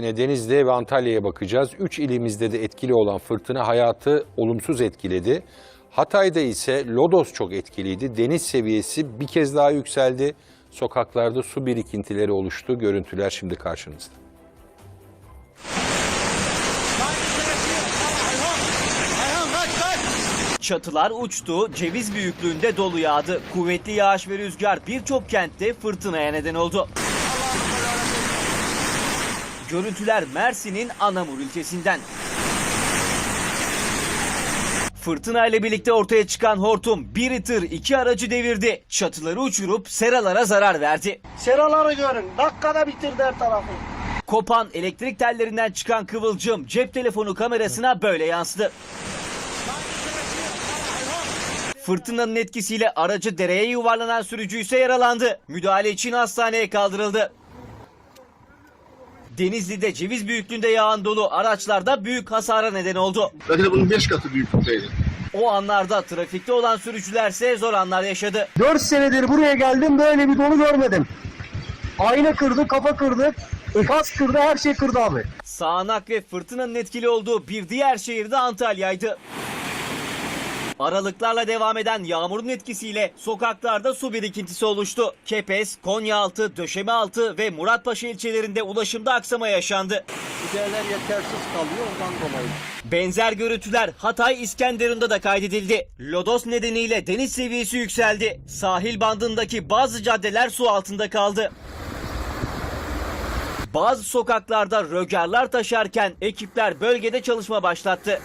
Mersin'e, Denizli'ye ve Antalya'ya bakacağız. Üç ilimizde de etkili olan fırtına hayatı olumsuz etkiledi. Hatay'da ise lodos çok etkiliydi. Deniz seviyesi bir kez daha yükseldi. Sokaklarda su birikintileri oluştu. Görüntüler şimdi karşınızda. Çatılar uçtu, ceviz büyüklüğünde dolu yağdı. Kuvvetli yağış ve rüzgar birçok kentte fırtınaya neden oldu. Görüntüler Mersin'in Anamur ilçesinden. Fırtına ile birlikte ortaya çıkan hortum bir tır iki aracı devirdi. Çatıları uçurup seralara zarar verdi. Seraları görün. Dakikada bitirdi her tarafı. Kopan elektrik tellerinden çıkan kıvılcım cep telefonu kamerasına böyle yansıdı. Fırtınanın etkisiyle aracı dereye yuvarlanan sürücü ise yaralandı. Müdahale için hastaneye kaldırıldı. Denizli'de ceviz büyüklüğünde yağan dolu araçlarda büyük hasara neden oldu. De bunun 5 katı büyüklükteydi. O anlarda trafikte olan sürücülerse zor anlar yaşadı. 4 senedir buraya geldim böyle bir dolu görmedim. Ayna kırdı, kafa kırdı, ikaz kırdı, her şey kırdı abi. Sağanak ve fırtınanın etkili olduğu bir diğer şehirde Antalya'ydı. Aralıklarla devam eden yağmurun etkisiyle sokaklarda su birikintisi oluştu. Kepez, Konyaaltı, Döşemealtı ve Muratpaşa ilçelerinde ulaşımda aksama yaşandı. Giderler yetersiz kalıyor ondan dolayı. Benzer görüntüler Hatay İskenderun'da da kaydedildi. Lodos nedeniyle deniz seviyesi yükseldi. Sahil bandındaki bazı caddeler su altında kaldı. Bazı sokaklarda rögarlar taşarken ekipler bölgede çalışma başlattı.